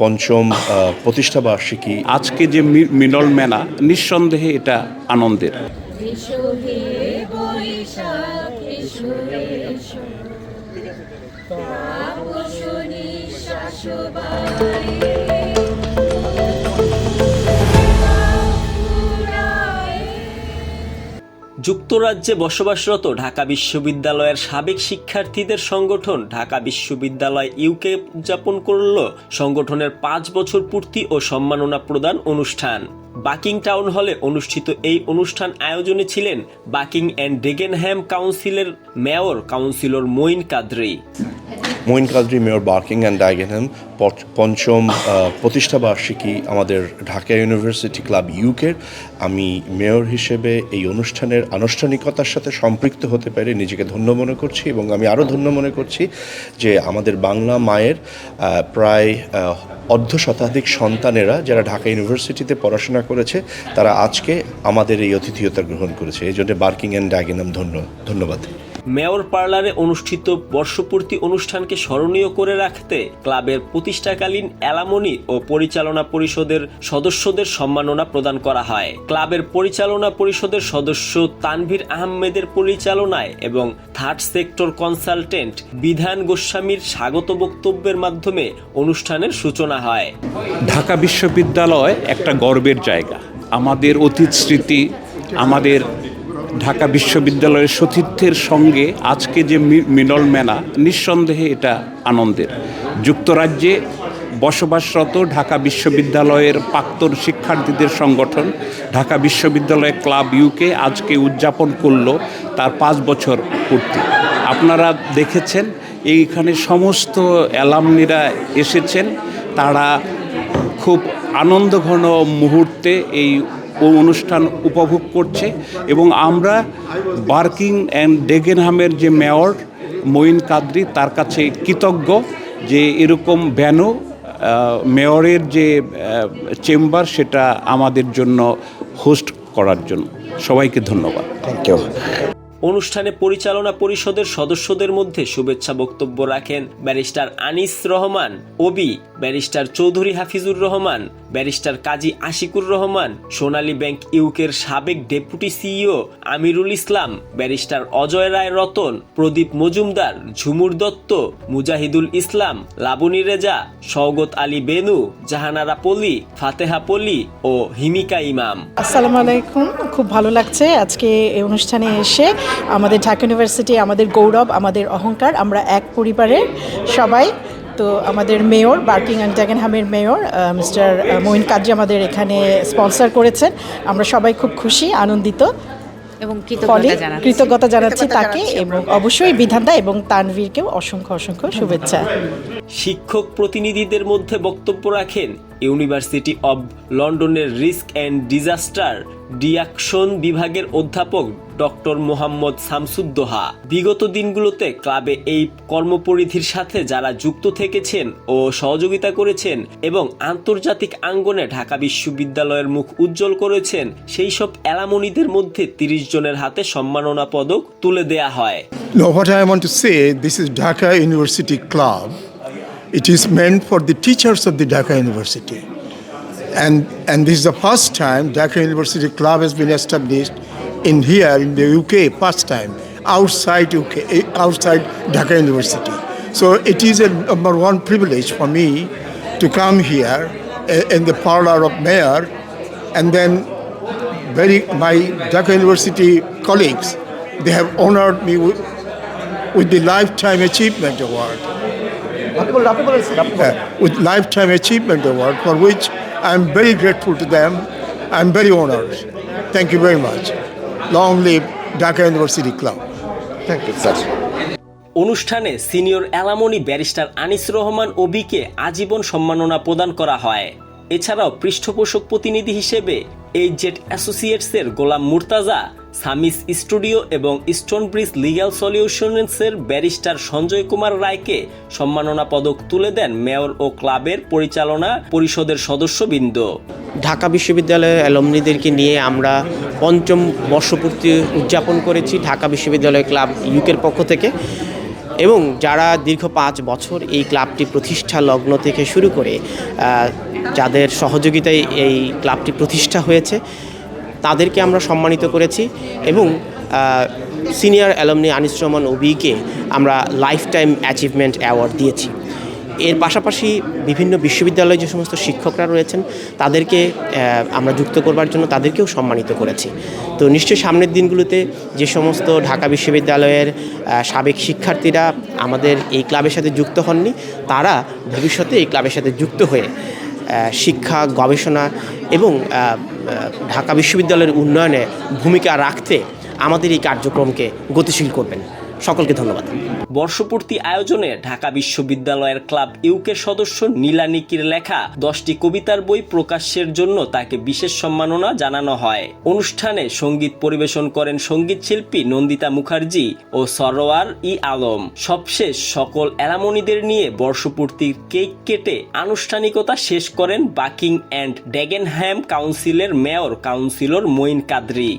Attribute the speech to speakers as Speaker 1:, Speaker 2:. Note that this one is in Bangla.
Speaker 1: পঞ্চম আহ, প্রতিষ্ঠা বার্ষিকী।
Speaker 2: আজকে যে মিনল মিলন মেলা নিঃসন্দেহে এটা আনন্দের।
Speaker 3: যুক্তরাজ্যে বসবাসরত ঢাকা বিশ্ববিদ্যালয়ের সাবেক শিক্ষার্থীদের সংগঠন ঢাকা বিশ্ববিদ্যালয় ইউকে উদযাপন করল। সংগঠনের পাঁচ বছর পূর্তি ও সম্মাননা প্রদান অনুষ্ঠান। বাকিং টাউন হলে অনুষ্ঠিত এই অনুষ্ঠান আয়োজনে ছিলেন বাকিং অ্যান্ড ডেগেনহ্যাম কাউন্সিলের mayor councillor Moin Qadri.
Speaker 1: Moin Qadri mayor Barking and Dagenham পঞ্চম আহ, প্রতিষ্ঠা বার্ষিকী আমাদের ঢাকা ইউনিভার্সিটি ক্লাব ইউকের। আমি মেয়র হিসেবে এই অনুষ্ঠানের আনুষ্ঠানিকতার সাথে সম্পৃক্ত হতে পেরে নিজেকে ধন্য মনে করছি এবং আমি আরও ধন্য মনে করছি যে আমাদের বাংলা মায়ের প্রায় অর্ধ শতাধিক সন্তানেরা যারা ঢাকা ইউনিভার্সিটিতে পড়াশোনা করেছে তারা আজকে আমাদের এই অতিথিয়তা গ্রহণ করেছে। এই জন্য বার্কিং অ্যান্ড ডাইগেনহাম ধন্য ধন্যবাদ।
Speaker 3: মেয়র পার্লারে অনুষ্ঠিত বর্ষপূর্তি অনুষ্ঠানকে স্মরণীয় করে রাখতে ক্লাবের প্রতিষ্ঠাকালীন অ্যালামনি ও পরিচালনা পরিষদের সদস্যদের সম্মাননা প্রদান করা হয়। ক্লাবের পরিচালনা পরিষদের সদস্য তানভীর আহমেদের পরিচালনায় এবং থার্ড সেক্টর কনসালটেন্ট বিধান গোস্বামীর স্বাগত বক্তব্যের মাধ্যমে অনুষ্ঠানের সূচনা হয়।
Speaker 2: ঢাকা বিশ্ববিদ্যালয় একটা গর্বের জায়গা। আমাদের অতীত স্মৃতি, আমাদের ঢাকা বিশ্ববিদ্যালয়ের সতীর্থের সঙ্গে আজকে যে মি- মিলন মেলা, নিঃসন্দেহে এটা আনন্দের। যুক্তরাজ্যে বসবাসরত ঢাকা বিশ্ববিদ্যালয়ের প্রাক্তন শিক্ষার্থীদের সংগঠন, ঢাকা বিশ্ববিদ্যালয় ক্লাব ইউকে আজকে উদযাপন করল তার পাঁচ বছর পূর্তি। আপনারা দেখেছেন, এইখানে সমস্ত অ্যালামনিরা এসেছেন, তারা খুব আনন্দঘন মুহূর্তে এই অনুষ্ঠান উপভোগ করছে এবং আমরা বার্কিং অ্যান্ড ডেগেনহামের যে মেয়র মঈন কাদরি, তার কাছে কৃতজ্ঞ যে এরকম ব্যানো মেয়রের যে চেম্বার সেটা আমাদের জন্য হোস্ট করার জন্য। সবাইকে ধন্যবাদ।
Speaker 3: অনুষ্ঠানে পরিচালনা পরিষদের সদস্যদের মধ্যে শুভেচ্ছা বক্তব্য রাখেন barrister Anis Rahman, OBE barrister Chowdhury Hafizur Rahman, barrister Kazi Ashikur Rahman, Sonali Bank ইউকের সাবেক deputy CEO Amirul Islam, barrister Ajoy Roy Ratan, Pradip Majumder, Jhumur Dutta, Mujahidul Islam Laboni Reza Shawgat Ali Benu, Jahanara Poly, Fateha Poly ও হিমিকা ইমাম।
Speaker 4: আসসালামু আলাইকুম, খুব ভালো লাগছে আজকে এই অনুষ্ঠানে এসে। আমাদের ঢাকা ইউনিভার্সিটি আমাদের গৌরব আমাদের অহংকার আমরা এক পরিবারের সবাই। তো আমাদের মেয়র বার্কিং অ্যান্ড ড্যাগেনহামের মেয়র মিস্টার মঈন কাজী আমাদের এখানে স্পন্সর করেছেন। আমরা সবাই খুব খুশি আনন্দিত।
Speaker 5: এবং কৃতজ্ঞতা জানাচ্ছি।
Speaker 4: তাকে এবং অবশ্যই বিধানদা এবং তানভীরকেও অসংখ্য অসংখ্য শুভেচ্ছা।
Speaker 3: শিক্ষক প্রতিনিধিদের মধ্যে বক্তব্য রাখেন ইউনিভার্সিটি অব লন্ডনের রিস্ক অ্যান্ড ডিজাস্টার ডিয়াকশন বিভাগের অধ্যাপক ডক্টর মোহাম্মদ শামসুদ্দোহা বিগত দিনগুলোতে ক্লাবে এই কর্মপরিধির সাথে যারা যুক্ত থেকেছেন ও সহযোগিতা করেছেন এবং আন্তর্জাতিক আঙ্গনে ঢাকা বিশ্ববিদ্যালয়ের মুখ উজ্জ্বল করেছেন সেই সব এলামনিদের মধ্যে তিরিশ জনের হাতে সম্মাননা পদক তুলে দেয়া হয়
Speaker 6: No, what I want to say, this is Dhaka University Club. It is. And, and this is the first time Dhaka University Club has been established in here in the UK, first time, outside UK, eh, outside Dhaka University. So it is a number one privilege for me to come here eh, in the parlor of mayor and then very my Dhaka University colleagues, they have honored me with, with the Lifetime Achievement Award. Uh, with Lifetime Achievement Award, for which I am very grateful to them. I'm very honored. Thank you very much. Long live Dhaka University Club. Thank you, sir.
Speaker 3: অনুষ্ঠানে senior alumni barrister Anis Rahman ওবিকে আজীবন সম্মাননা প্রদান করা হয় এছাড়াও পৃষ্ঠপোষক প্রতিনিধি হিসেবে এইচ জেট অ্যাসোসিয়েটসের গোলাম মুর্তাজা সামিস স্টুডিও এবং স্টোন ব্রিজ লিগ্যাল সলিউশনসের ব্যারিস্টার সঞ্জয় কুমার রায়কে সম্মাননা পদক তুলে দেন মেয়র ও ক্লাবের পরিচালনা পরিষদের সদস্যবৃন্দ।
Speaker 7: ঢাকা বিশ্ববিদ্যালয়ের অ্যালমনিদেরকে নিয়ে আমরা পঞ্চম বর্ষপূর্তি উদযাপন করেছি ঢাকা বিশ্ববিদ্যালয় ক্লাব ইউকের পক্ষ থেকে এবং যারা দীর্ঘ পাঁচ বছর এই ক্লাবটি প্রতিষ্ঠা লগ্ন থেকে শুরু করে যাদের সহযোগিতায় এই ক্লাবটি প্রতিষ্ঠা হয়েছে তাদেরকে আমরা সম্মানিত করেছি এবং সিনিয়র অ্যালমনি আনিস রহমান ওবিকে আমরা লাইফ টাইম অ্যাচিভমেন্ট অ্যাওয়ার্ড দিয়েছি। এর পাশাপাশি বিভিন্ন বিশ্ববিদ্যালয়ে যে সমস্ত শিক্ষকরা রয়েছেন, তাদেরকে আমরা যুক্ত করবার জন্য তাদেরকেও সম্মানিত করেছি। তো নিশ্চয়ই সামনের দিনগুলোতে যে সমস্ত ঢাকা বিশ্ববিদ্যালয়ের সাবেক শিক্ষার্থীরা আমাদের এই ক্লাবের সাথে যুক্ত হননি, তারা ভবিষ্যতে এই ক্লাবের সাথে যুক্ত হয়ে শিক্ষা, গবেষণা এবং ঢাকা বিশ্ববিদ্যালয়ের উন্নয়নে ভূমিকা রাখতে আমাদের এই কার্যক্রমকে গতিশীল করবেন। সকলকে ধন্যবাদ।
Speaker 3: বর্ষপূর্তি আয়োজনে ঢাকা বিশ্ববিদ্যালয়ের ক্লাব ইউকের সদস্য নীলা নিকির লেখা দশটি কবিতার বই প্রকাশের জন্য তাকে বিশেষ সম্মাননা জানানো হয়। অনুষ্ঠানে সংগীত পরিবেশন করেন সংগীত শিল্পী নন্দিতা মুখার্জি ও সরোয়ার ই আলম। সবশেষ সকল এলামনিদের নিয়ে বর্ষপূর্তির কেক কেটে আনুষ্ঠানিকতা শেষ করেন বাকিং অ্যান্ড ড্যাগেনহ্যাম কাউন্সিলের মেয়র কাউন্সিলর মঈন কাদরি।